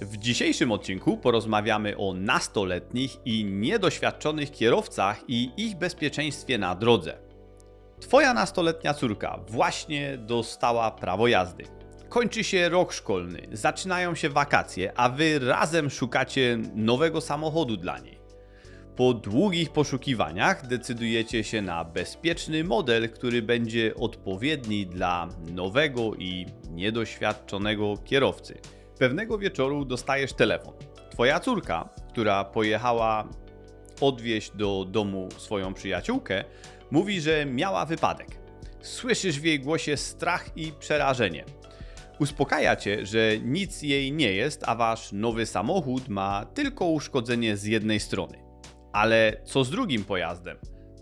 W dzisiejszym odcinku porozmawiamy o nastoletnich i niedoświadczonych kierowcach i ich bezpieczeństwie na drodze. Twoja nastoletnia córka właśnie dostała prawo jazdy. Kończy się rok szkolny, zaczynają się wakacje, a wy razem szukacie nowego samochodu dla niej. Po długich poszukiwaniach decydujecie się na bezpieczny model, który będzie odpowiedni dla nowego i niedoświadczonego kierowcy. Pewnego wieczoru dostajesz telefon. Twoja córka, która pojechała odwieźć do domu swoją przyjaciółkę, mówi, że miała wypadek. Słyszysz w jej głosie strach i przerażenie. Uspokaja cię, że nic jej nie jest, a wasz nowy samochód ma tylko uszkodzenie z jednej strony. Ale co z drugim pojazdem?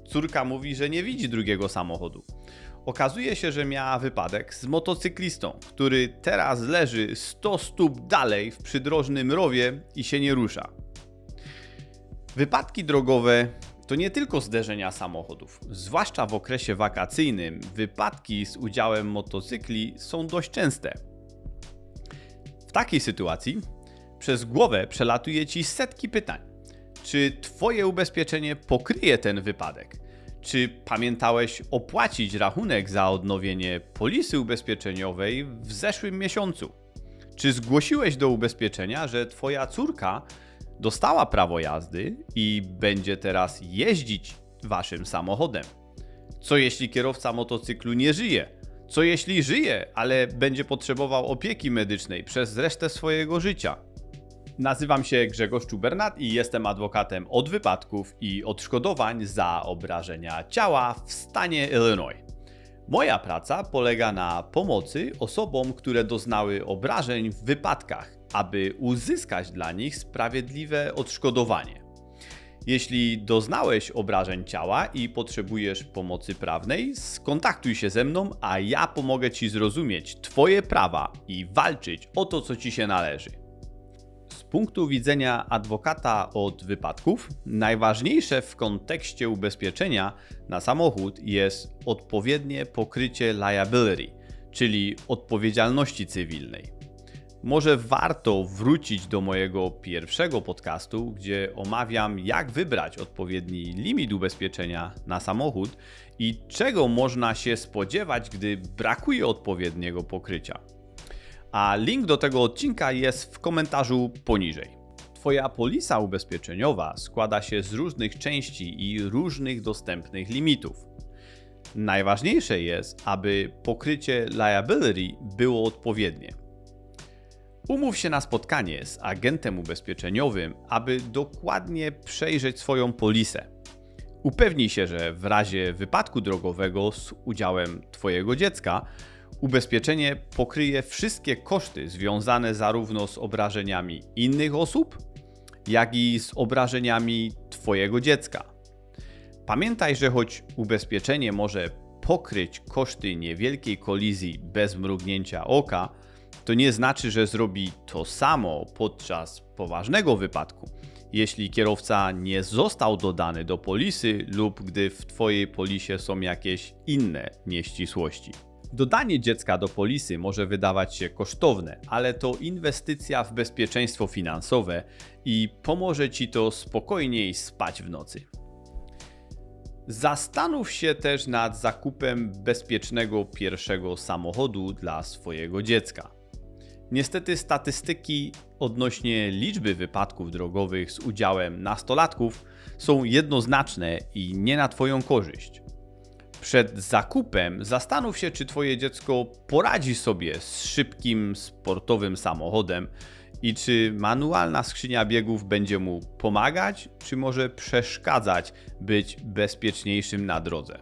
Córka mówi, że nie widzi drugiego samochodu. Okazuje się, że miała wypadek z motocyklistą, który teraz leży 100 stóp dalej w przydrożnym rowie i się nie rusza. Wypadki drogowe to nie tylko zderzenia samochodów. Zwłaszcza w okresie wakacyjnym wypadki z udziałem motocykli są dość częste. W takiej sytuacji przez głowę przelatuje ci setki pytań. Czy Twoje ubezpieczenie pokryje ten wypadek? Czy pamiętałeś opłacić rachunek za odnowienie polisy ubezpieczeniowej w zeszłym miesiącu? Czy zgłosiłeś do ubezpieczenia, że Twoja córka dostała prawo jazdy i będzie teraz jeździć Waszym samochodem? Co jeśli kierowca motocyklu nie żyje? Co jeśli żyje, ale będzie potrzebował opieki medycznej przez resztę swojego życia? Nazywam się Grzegorz Czubernat i jestem adwokatem od wypadków i odszkodowań za obrażenia ciała w stanie Illinois. Moja praca polega na pomocy osobom, które doznały obrażeń w wypadkach, aby uzyskać dla nich sprawiedliwe odszkodowanie. Jeśli doznałeś obrażeń ciała i potrzebujesz pomocy prawnej, skontaktuj się ze mną, a ja pomogę Ci zrozumieć Twoje prawa i walczyć o to, co Ci się należy. Punktu widzenia adwokata od wypadków, najważniejsze w kontekście ubezpieczenia na samochód jest odpowiednie pokrycie liability, czyli odpowiedzialności cywilnej. Może warto wrócić do mojego pierwszego podcastu, gdzie omawiam, jak wybrać odpowiedni limit ubezpieczenia na samochód i czego można się spodziewać, gdy brakuje odpowiedniego pokrycia a link do tego odcinka jest w komentarzu poniżej. Twoja polisa ubezpieczeniowa składa się z różnych części i różnych dostępnych limitów. Najważniejsze jest, aby pokrycie liability było odpowiednie. Umów się na spotkanie z agentem ubezpieczeniowym, aby dokładnie przejrzeć swoją polisę. Upewnij się, że w razie wypadku drogowego z udziałem Twojego dziecka Ubezpieczenie pokryje wszystkie koszty związane zarówno z obrażeniami innych osób, jak i z obrażeniami Twojego dziecka. Pamiętaj, że choć ubezpieczenie może pokryć koszty niewielkiej kolizji bez mrugnięcia oka, to nie znaczy, że zrobi to samo podczas poważnego wypadku, jeśli kierowca nie został dodany do polisy lub gdy w Twojej polisie są jakieś inne nieścisłości. Dodanie dziecka do polisy może wydawać się kosztowne, ale to inwestycja w bezpieczeństwo finansowe i pomoże ci to spokojniej spać w nocy. Zastanów się też nad zakupem bezpiecznego pierwszego samochodu dla swojego dziecka. Niestety statystyki odnośnie liczby wypadków drogowych z udziałem nastolatków są jednoznaczne i nie na Twoją korzyść. Przed zakupem zastanów się, czy Twoje dziecko poradzi sobie z szybkim, sportowym samochodem i czy manualna skrzynia biegów będzie mu pomagać, czy może przeszkadzać być bezpieczniejszym na drodze.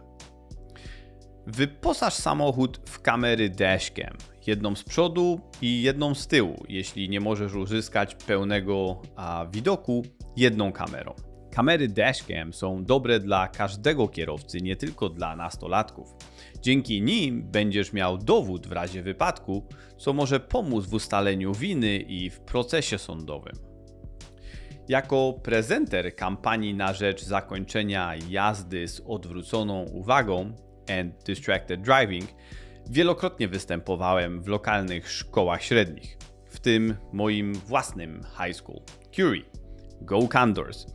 Wyposaż samochód w kamery dashcam, jedną z przodu i jedną z tyłu, jeśli nie możesz uzyskać pełnego a, widoku jedną kamerą. Kamery dashcam są dobre dla każdego kierowcy, nie tylko dla nastolatków. Dzięki nim będziesz miał dowód w razie wypadku, co może pomóc w ustaleniu winy i w procesie sądowym. Jako prezenter kampanii na rzecz zakończenia jazdy z odwróconą uwagą and distracted driving, wielokrotnie występowałem w lokalnych szkołach średnich. w tym moim własnym high school, Curie, Go Condors.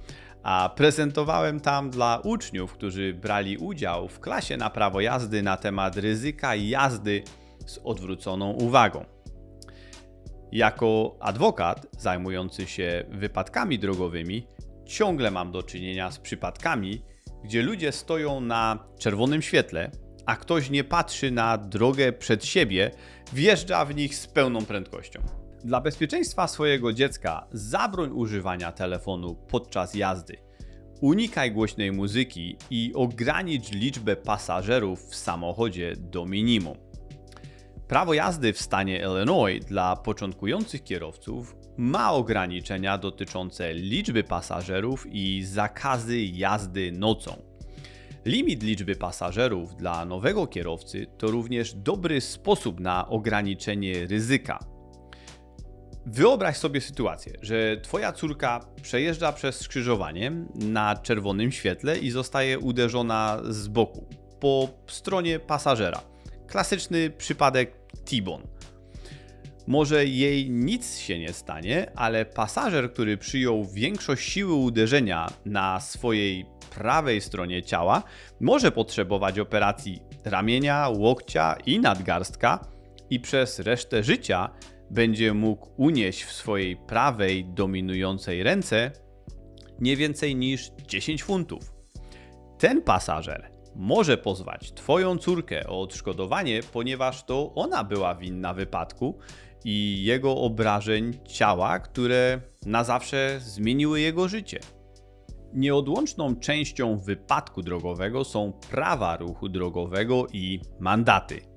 A prezentowałem tam dla uczniów, którzy brali udział w klasie na prawo jazdy na temat ryzyka jazdy z odwróconą uwagą. Jako adwokat zajmujący się wypadkami drogowymi, ciągle mam do czynienia z przypadkami, gdzie ludzie stoją na czerwonym świetle, a ktoś nie patrzy na drogę przed siebie, wjeżdża w nich z pełną prędkością. Dla bezpieczeństwa swojego dziecka zabroń używania telefonu podczas jazdy. Unikaj głośnej muzyki i ogranicz liczbę pasażerów w samochodzie do minimum. Prawo jazdy w stanie Illinois dla początkujących kierowców ma ograniczenia dotyczące liczby pasażerów i zakazy jazdy nocą. Limit liczby pasażerów dla nowego kierowcy to również dobry sposób na ograniczenie ryzyka. Wyobraź sobie sytuację, że Twoja córka przejeżdża przez skrzyżowanie na czerwonym świetle i zostaje uderzona z boku po stronie pasażera. Klasyczny przypadek T-bone. Może jej nic się nie stanie, ale pasażer, który przyjął większość siły uderzenia na swojej prawej stronie ciała, może potrzebować operacji ramienia, łokcia i nadgarstka i przez resztę życia będzie mógł unieść w swojej prawej dominującej ręce nie więcej niż 10 funtów. Ten pasażer może pozwać Twoją córkę o odszkodowanie, ponieważ to ona była winna wypadku i jego obrażeń ciała, które na zawsze zmieniły jego życie. Nieodłączną częścią wypadku drogowego są prawa ruchu drogowego i mandaty.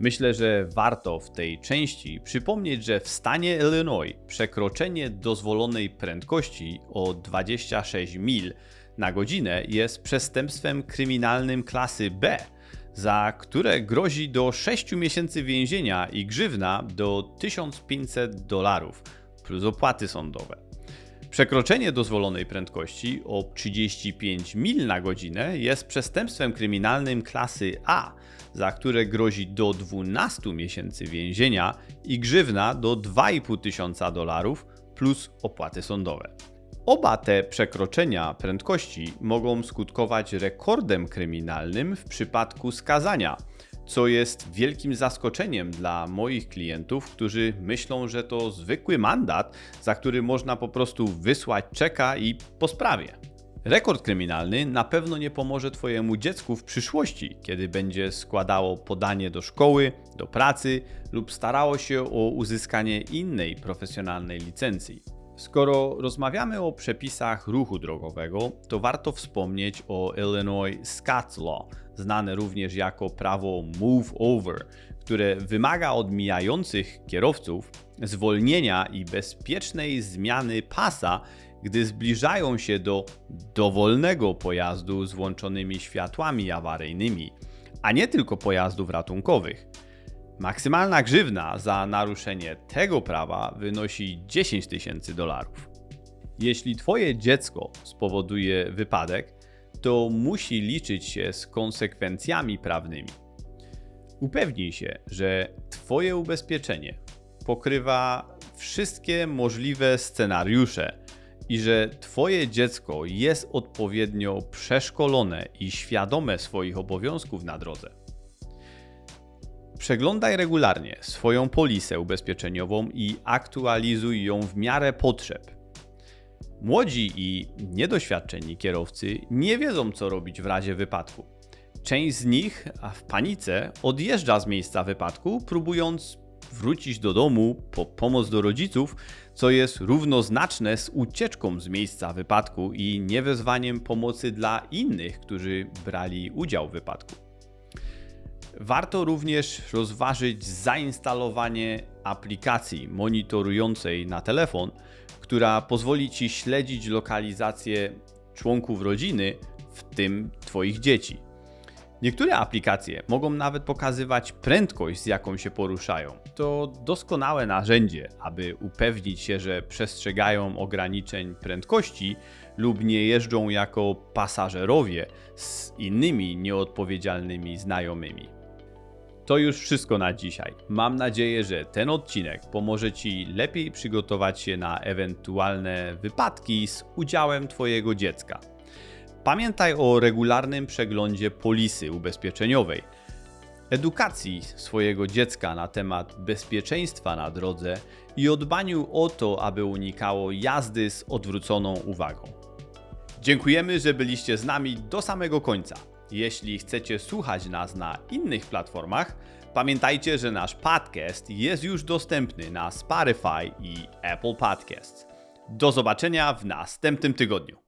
Myślę, że warto w tej części przypomnieć, że w stanie Illinois przekroczenie dozwolonej prędkości o 26 mil na godzinę jest przestępstwem kryminalnym klasy B, za które grozi do 6 miesięcy więzienia i grzywna do 1500 dolarów plus opłaty sądowe. Przekroczenie dozwolonej prędkości o 35 mil na godzinę jest przestępstwem kryminalnym klasy A, za które grozi do 12 miesięcy więzienia i grzywna do 2,5 tysiąca dolarów plus opłaty sądowe. Oba te przekroczenia prędkości mogą skutkować rekordem kryminalnym w przypadku skazania, co jest wielkim zaskoczeniem dla moich klientów, którzy myślą, że to zwykły mandat, za który można po prostu wysłać czeka i po sprawie. Rekord kryminalny na pewno nie pomoże Twojemu dziecku w przyszłości, kiedy będzie składało podanie do szkoły, do pracy lub starało się o uzyskanie innej profesjonalnej licencji. Skoro rozmawiamy o przepisach ruchu drogowego, to warto wspomnieć o Illinois Scots Law, znane również jako prawo Move Over, które wymaga od mijających kierowców zwolnienia i bezpiecznej zmiany pasa, gdy zbliżają się do dowolnego pojazdu z włączonymi światłami awaryjnymi, a nie tylko pojazdów ratunkowych. Maksymalna grzywna za naruszenie tego prawa wynosi 10 tysięcy dolarów. Jeśli Twoje dziecko spowoduje wypadek, to musi liczyć się z konsekwencjami prawnymi. Upewnij się, że Twoje ubezpieczenie pokrywa wszystkie możliwe scenariusze i że Twoje dziecko jest odpowiednio przeszkolone i świadome swoich obowiązków na drodze. Przeglądaj regularnie swoją polisę ubezpieczeniową i aktualizuj ją w miarę potrzeb. Młodzi i niedoświadczeni kierowcy nie wiedzą, co robić w razie wypadku. Część z nich w panice odjeżdża z miejsca wypadku, próbując wrócić do domu po pomoc do rodziców, co jest równoznaczne z ucieczką z miejsca wypadku i niewezwaniem pomocy dla innych, którzy brali udział w wypadku. Warto również rozważyć zainstalowanie aplikacji monitorującej na telefon, która pozwoli Ci śledzić lokalizację członków rodziny, w tym Twoich dzieci. Niektóre aplikacje mogą nawet pokazywać prędkość, z jaką się poruszają. To doskonałe narzędzie, aby upewnić się, że przestrzegają ograniczeń prędkości lub nie jeżdżą jako pasażerowie z innymi nieodpowiedzialnymi znajomymi. To już wszystko na dzisiaj. Mam nadzieję, że ten odcinek pomoże Ci lepiej przygotować się na ewentualne wypadki z udziałem Twojego dziecka. Pamiętaj o regularnym przeglądzie polisy ubezpieczeniowej, edukacji swojego dziecka na temat bezpieczeństwa na drodze i o dbaniu o to, aby unikało jazdy z odwróconą uwagą. Dziękujemy, że byliście z nami do samego końca. Jeśli chcecie słuchać nas na innych platformach, pamiętajcie, że nasz podcast jest już dostępny na Spotify i Apple Podcasts. Do zobaczenia w następnym tygodniu.